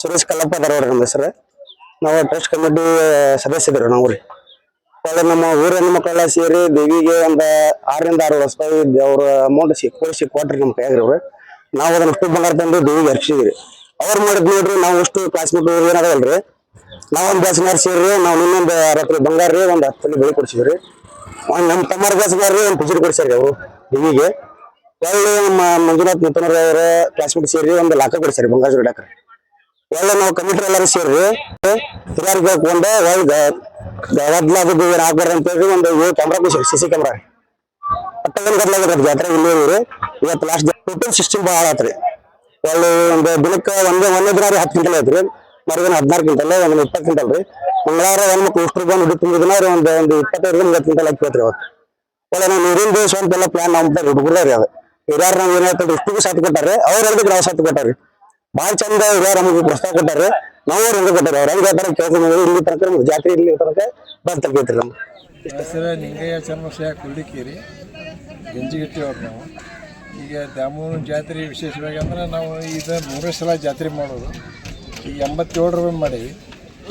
ಸುರೇಶ್ ಕಲ್ಲಪ್ಪ ಧಾರವಾಡ ನಮ್ಮ ಹೆಸರು. ನಾವು ಟ್ರಸ್ಟ್ ಕಮಿಟಿ ಸದಸ್ಯರು ನಾವು ರೀ. ಒಳ್ಳೆ ನಮ್ಮ ಊರಿನ ಮಕ್ಕಳೆಲ್ಲ ಸೇರಿ ದೇವಿಗೆ ಒಂದು ಆರರಿಂದ ಆರು ವರ್ಷ ಅವ್ರ ಅಮೌಂಟ್ ಸಿಕ್ ಕೊಡಿಸಿ ಕೊಟ್ರಿ ನಮ್ಮ ಕೈಯಾಗ್ರಿ ಅವ್ರು. ನಾವು ಅದನ್ನ ಅಷ್ಟು ಬಂಗಾರ ತಂದು ದೇವಿಗೆ ಹರ್ಸಿದ್ರಿ ಅವ್ರು ಮಾಡಿದ್ ನೋಡ್ರಿ ನಾವು ಅಷ್ಟು ಕ್ಲಾಸ್ಮೇಟ್ ಏನಾದಲ್ರಿ ನಾವು ಒಂದು ಬ್ಯಾಸಗಾರ ಸೇರಿ ನಾವು ಇನ್ನೊಂದು ರೂಪಾಯಿ ಬಂಗಾರ ರೀ, ಒಂದು ಹತ್ತು ಬೆಳೆ ಕೊಡ್ಸಿದ್ರಿ ಒಂದು ನಮ್ಮ ತಮ್ಮರ ಬ್ಯಾಸಗಾರ ರೀ, ಒಂದು ಪೂಜೆ ಕೊಡ್ಸ್ಯಾರಿ ಅವರು ದೇವಿಗೆ. ಒಳ್ಳೆ ನಮ್ಮ ಮಂಜುನಾಥ್ ಮುತ್ತನವ್ರ ಅವರ ಕ್ಲಾಸ್ಮೇಟ್ ಸೇರಿ ಒಂದು ಲಾಕ ಕೊಡ್ಸ್ಯಾರಿ ಬಂಗಾರ ಜೋಡಾಕ್ರಿ ಒಳ್ಳೆ ನಾವು ಕಮಿಟಿ ಎಲ್ಲರೂ ಸೇರಿ ಹಿರಿಯರಿಗೆ ಕೇಳ್ಕೊಂಡು ಒಳ್ಳೆ ಗದ್ದಲಾಗದು ಏನು ಆಗ್ಬಾರ್ದು ಅಂತ ಹೇಳಿ ಒಂದು ಏಳು ಕ್ಯಾಮ್ರಾ ಕೊಡ್ಸಿರಿ ಸಿ ಸಿ ಕ್ಯಾಮ್ರಾ ಅಟ್ಟಗನ್ ಗದ್ದಲಾಗದ್ರಿ ಜಾತ್ರೆ ಇಲ್ಲಿ ಇವತ್ತು ಲಾಸ್ಟ್ ಟೋಟಲ್ ಸಿಸ್ಟಮ್ ಭಾಳ ಆತ್ರಿ ಒಳ್ಳೆ ಒಂದು ದಿನಕ್ಕೆ ಒಂದೇ ಒಂದೇ ದಿನ ಹತ್ತು ಕ್ವಿಂಟಲ್ ಐತ್ರಿ ಮರುದಿನ ಹದಿನಾರು ಕ್ವಿಂಟಲ್, ಒಂದು ಇಪ್ಪತ್ತು ಕ್ವಿಂಟಲ್ ರೀ. ಮಂಗಳವಾರ ಒಂದು ಮಕ್ಳು ಉಷ್ಟ್ರು ಬಂದು ಹಿಡಿದು ತುಂಬ ದಿನ ಒಂದು ಒಂದು ಇಪ್ಪತ್ತೈದು ಮೂವತ್ತು ಕ್ವಿಂಟಲ್ ಹಾಕಿ ಹೋತ್ರಿ ಅವತ್ತು ಒಳ್ಳೆ ನಾವು ನೀರಿನ ದೇಶ ಅಂತೆಲ್ಲ ಪ್ಲಾನ್ ನಮ್ಮ ಹುಡುಗರ ರೀ ಅದು ಹಿರಿಯರು ನಾವು ಏನಾಯ್ತು ಇಷ್ಟಿಗೂ ಸಾಥ್ ಕೊಟ್ಟಾರೆ, ಅವ್ರು ಹೇಳಿದ್ರೆ ನಾವು ಸಾಥ್ ಕೊಟ್ಟಾರಿ. ಭಾಳ ಚಂದ ಇಲ್ಲ ನಮಗೆ ಪ್ರಸ್ತಾವ ಕೊಟ್ಟಾರೆ. ನಾವು ರಂಗ ಕೊಟ್ಟಾರ. ಅವ್ರು ಹೆಂಗೆ ಹೇಳ್ತಾರೆ ಕೇಳ್ಕೊಂಡು ಇಲ್ಲಿ ತನಕ ನಮ್ಗೆ ಜಾತ್ರೆ ಇಲ್ಲಿ ತನಕ ಬಂದು ತಲುಪೈತ್ರಿ ನಮ್ಗೆ. ಹೆಸರು ನಿಂಗಯ್ಯ ಚರ್ಮಶಯ ಕುಳ್ಳಿಕೇರಿ ಗಂಜಿಗಟ್ಟಿ ಅವ್ರು ನಾವು. ಈಗ ದಾಮೂರು ಜಾತ್ರೆ ವಿಶೇಷವಾಗಿ ಅಂದ್ರೆ ನಾವು ಇದು ಮೂರೇ ಸಲ ಜಾತ್ರೆ ಮಾಡೋದು. ಈಗ ಎಂಬತ್ತೇಳರ ಒಮ್ಮೆ ಮಾಡೀವಿ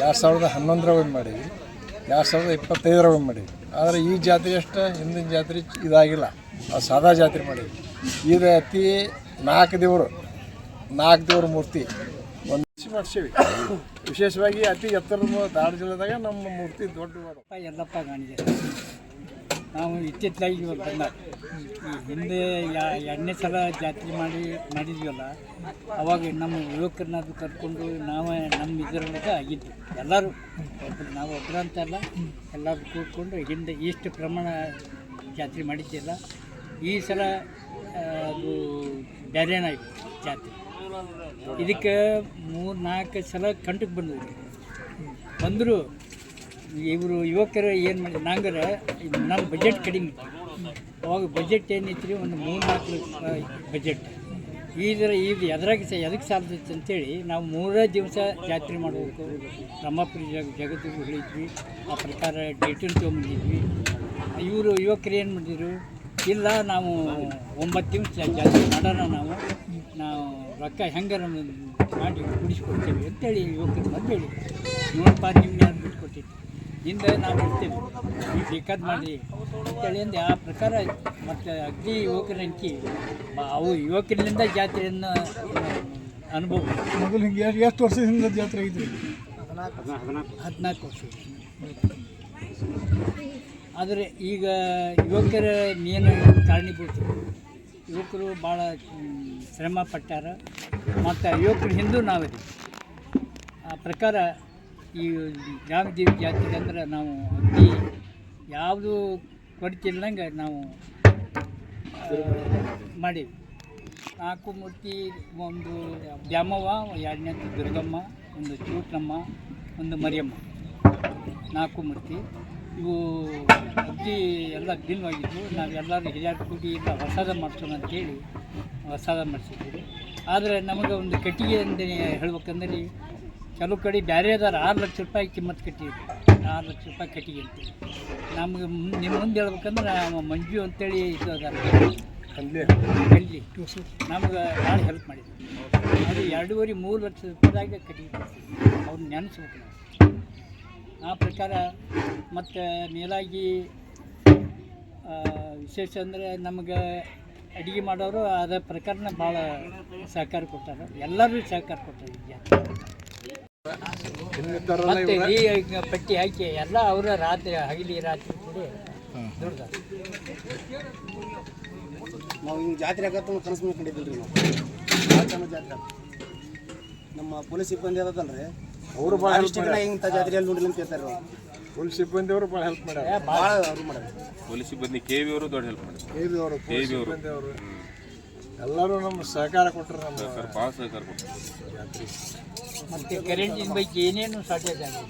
ಎರಡು ಸಾವಿರದ ಹನ್ನೊಂದರ ಒಮ್ಮೆ ಮಾಡೀವಿ ಎರಡು ಸಾವಿರದ ಇಪ್ಪತ್ತೈದರ ಒಮ್ಮೆ ಮಾಡೀವಿ ಆದರೆ ಈ ಜಾತ್ರೆ ಅಷ್ಟು ಹಿಂದಿನ ಜಾತ್ರೆ ಇದಾಗಿಲ್ಲ. ಸಾದಾ ಜಾತ್ರೆ ಮಾಡೀವಿ ಇದು ಅತಿ ನಾಲ್ಕು ದೇವರು ನಾಲ್ಕು ದೇವ್ರ ಮೂರ್ತಿ. ಒಂದು ವಿಶೇಷವಾಗಿ ಅತಿ ಎತ್ತರದ ದಾಡ ಜಿಲ್ಲೆದಾಗ ನಮ್ಮ ಮೂರ್ತಿ ದೊಡ್ಡ ಎಲ್ಲಪ್ಪ ಗಾಣಿಗೆ ನಾವು ಇತ್ತಿತ್ತಲಾಗಿ ಬಂದ. ಹಿಂದೆ ಎರಡನೇ ಸಲ ಜಾತ್ರೆ ಮಾಡಿ, ಮಾಡಿದ್ವಲ್ಲ, ಅವಾಗ ನಮ್ಮ ಯುವಕರನ್ನದು ಕರ್ಕೊಂಡು ನಾವೇ ನಮ್ಮ ಇದರೊಳಗ ಆಗಿದ್ದು ಎಲ್ಲರೂ. ಒಬ್ಬರು ನಾವು ಒಬ್ಬರು ಅಂತ ಅಲ್ಲ, ಎಲ್ಲರೂ ಕೂತ್ಕೊಂಡು ಹಿಂದೆ ಇಷ್ಟು ಪ್ರಮಾಣ ಜಾತ್ರೆ ಮಾಡಿದ್ದಿಲ್ಲ ಈ ಸಲ ಅದು ಬೇರೆನಾಯ್ತು ಜಾತ್ರೆ. ಇದಕ್ಕೆ ಮೂರು ನಾಲ್ಕು ಸಲ ಕಂಟಕ್ಕೆ ಬಂದಿದ್ವಿ ಬಂದರು ಇವರು ಯುವಕರು ಏನು ಮಾಡಿ ನಂಗರ ನಮ್ಮ ಬಜೆಟ್ ಕಡಿಮೆ. ಅವಾಗ ಬಜೆಟ್ ಏನಿತ್ತು ರೀ ಒಂದು ಮೂರು ನಾಲ್ಕು ಲಕ್ಷ ಬಜೆಟ್ ಇದರ ಇದು ಎದ್ರಾಗ ಸಹ ಎದಕ್ಕೆ ಸಾಲ್ತೈತೆ ಅಂತೇಳಿ ನಾವು ಮೂರೇ ದಿವಸ ಜಾತ್ರೆ ಮಾಡಬೇಕು. ರಮಾಪುರಿ ಜಗ ಜಗತ್ತಿಗೂ ಹೇಳಿದ್ವಿ ಆ ಪ್ರಕಾರ ಡೇಟನ್ನು ತೊಗೊಂಬಂದಿದ್ವಿ. ಇವರು ಯುವಕರು ಏನು ಮಾಡಿದ್ರು, ಇಲ್ಲ ನಾವು ಒಂಬತ್ತು ದಿವಸ ಜಾತ್ರೆ ಮಾಡೋಣ ನಾವು. ರೊಕ್ಕ ಹೆಂಗಾರ ಮಾಡಿ ಬಿಡಿಸ್ಕೊಡ್ತೇವೆ ಅಂತೇಳಿ ಯುವಕರು ಬಂದು ಹೇಳಿ ನೋಡಪ್ಪ ನಿಮ್ಗೆ ಯಾರು ಬಿಟ್ಕೊಟ್ಟಿದ್ದೆ ಹಿಂದೆ ನಾವು ಇರ್ತೇವೆ. ನೀವು ಬೇಕಾದ ಮಾಡಿ ಅಂತೇಳಿ ಅಂದರೆ ಆ ಪ್ರಕಾರ ಮತ್ತು ಅಗ್ನಿ ಯುವಕರ ಅಂಕಿ ಬ- ಅವು ಯುವಕರಿಂದ ಜಾತ್ರೆಯನ್ನು ಅನುಭವ. ಮೊದಲು ಹಿಂಗೆ ಎಷ್ಟು ಎಷ್ಟು ವರ್ಷದಿಂದ ಜಾತ್ರೆ ಐತಿ ಹದಿನಾಲ್ಕು ವರ್ಷ. ಆದರೆ ಈಗ ಯುವಕರ ನೀನು ಕಾರಣೀಭೂತ ಯುವಕರು ಭಾಳ ಶ್ರಮ ಪಟ್ಟಾರ. ಮತ್ತು ಯುವಕರು ಹಿಂದೂ ನಾವೇ ಆ ಪ್ರಕಾರ ಈ ರಾಮದೇವಿ ಜಾತ್ರೆ ಅಂದ್ರೆ ನಾವು ಅಗ್ದಿ ಯಾವುದು ಕೊಡ್ತಿಲ್ಲಂಗೆ ನಾವು ಮಾಡೀವಿ. ನಾಲ್ಕು ಮೂರ್ತಿ, ಒಂದು ದ್ಯಾಮವ್ವ, ಎರಡನೇ ದುರ್ಗಮ್ಮ, ಒಂದು ಚೂಟ್ನಮ್ಮ, ಒಂದು ಮರಿಯಮ್ಮ. ನಾಲ್ಕು ಮೂರ್ತಿ. ಇವು ಅಗ್ದಿ ಎಲ್ಲ ಭಿನ್ನವಾಗಿದ್ವು ನಾವೆಲ್ಲರೂ ಹಿರಿಯರು ಕೂಡಿ ಇಲ್ಲ ಹೊಸದ ಮಾಡಿಸೋಣ ಅಂತೇಳಿ ಹೊಸದ ಮಾಡಿಸಿದ್ದೀವಿ. ಆದರೆ ನಮಗೆ ಒಂದು ಕಟ್ಟಿಗೆ ಅಂತ ಹೇಳ್ಬೇಕಂದ್ರೆ ಕೆಲವು ಕಡೆ ಬೇರೆ ಅದಾರ. ಆರು ಲಕ್ಷ ರೂಪಾಯಿ ಕಿಮ್ಮತ್ತು ಕಟ್ಟಿದ್ರು ಆರು ಲಕ್ಷ ರೂಪಾಯಿ ಕಟ್ಟಿಗೆ ಅಂತೇಳಿ ನಮಗೆ ನಿಮ್ಮ ಮುಂದೆ ಹೇಳ್ಬೇಕಂದ್ರೆ ಮಂಜು ಅಂತೇಳಿ ಇದು ಅದಾರ. ಕಲ್ಲಿ ಟೂಸು ನಮ್ಗೆ ಭಾಳ ಹೆಲ್ಪ್ ಮಾಡಿದ್ರು. ಅದು ಎರಡೂವರೆ ಮೂರು ಲಕ್ಷ ರೂಪಾಯಿದಾಗ ಕಟ್ಟಿಗೆ ಅವ್ರು ನೆನೆಸ್ಬೇಕು ನಾವು. ಆ ಪ್ರಕಾರ ಮತ್ತು ಮೇಲಾಗಿ ವಿಶೇಷ ಅಂದರೆ ನಮಗೆ ಅಡುಗೆ ಮಾಡೋರು ಅದ ಪ್ರಕಾರನ ಭಾಳ ಸಹಕಾರ ಕೊಟ್ಟಾರ ಎಲ್ಲರೂ ಸಹಕಾರ ಕೊಟ್ಟಾರೆ. ಮತ್ತೆ ಈ ಪಟ್ಟಿ ಹಾಕಿ ಎಲ್ಲ ಅವರ ರಾತ್ರಿ ಹಗಲಿ ರಾತ್ರಿ ಕೂಡ ನಾವು ಹಿಂಗೆ ಜಾತ್ರೆ ಆಗತ್ತ ಕನಸು ಮಾಡ್ಕೊಂಡಿದ್ದೀವಿ ರೀ ನಾವು. ಜಾತ್ರೆ ನಮ್ಮ ಪೊಲೀಸ್ ಸಿಬ್ಬಂದಿ ಅದಲ್ರಿ? ಅವರು ಭಾಳ ಹೆಲ್ಪ್ ಮಾಡ್ಯಾರ. ಇಂಥ ಜಾತ್ರೆಯಲ್ಲಿ ನೋಡಿಲ್ಲ ಅಂತ ಹೇಳ್ತಾರೆ ಅವ್ರು. ಪೊಲೀಸ್ ಸಿಬ್ಬಂದಿ ಅವರು ಭಾಳ ಹೆಲ್ಪ್ ಮಾಡ್ಯಾರ. ಭಾಳ ಅವ್ರು ಮಾಡ್ಯಾರ. ಪೊಲೀಸ್ ಸಿಬ್ಬಂದಿ ಕೆ ವಿ ಅವರು ದೊಡ್ಡ ಹೆಲ್ಪ್ ಮಾಡಿದ್ರು ಕೆ ಬಿ ಅವರು ಪೊಲೀಸ್ ಸಿಬ್ಬಂದಿ ಅವರು. ಎಲ್ಲರೂ ನಮ್ಮ ಸಹಕಾರ ಕೊಟ್ಟರು ನಮ್ಮ ಸರ್ ಭಾಳ ಸಹಕಾರ ಕೊಟ್ಟರು ಮತ್ತು ಕರೆಂಟಿನ ಬಗ್ಗೆ ಏನೇನು ಶಾರ್ಟೇಜ್ ಆಗಿದೆ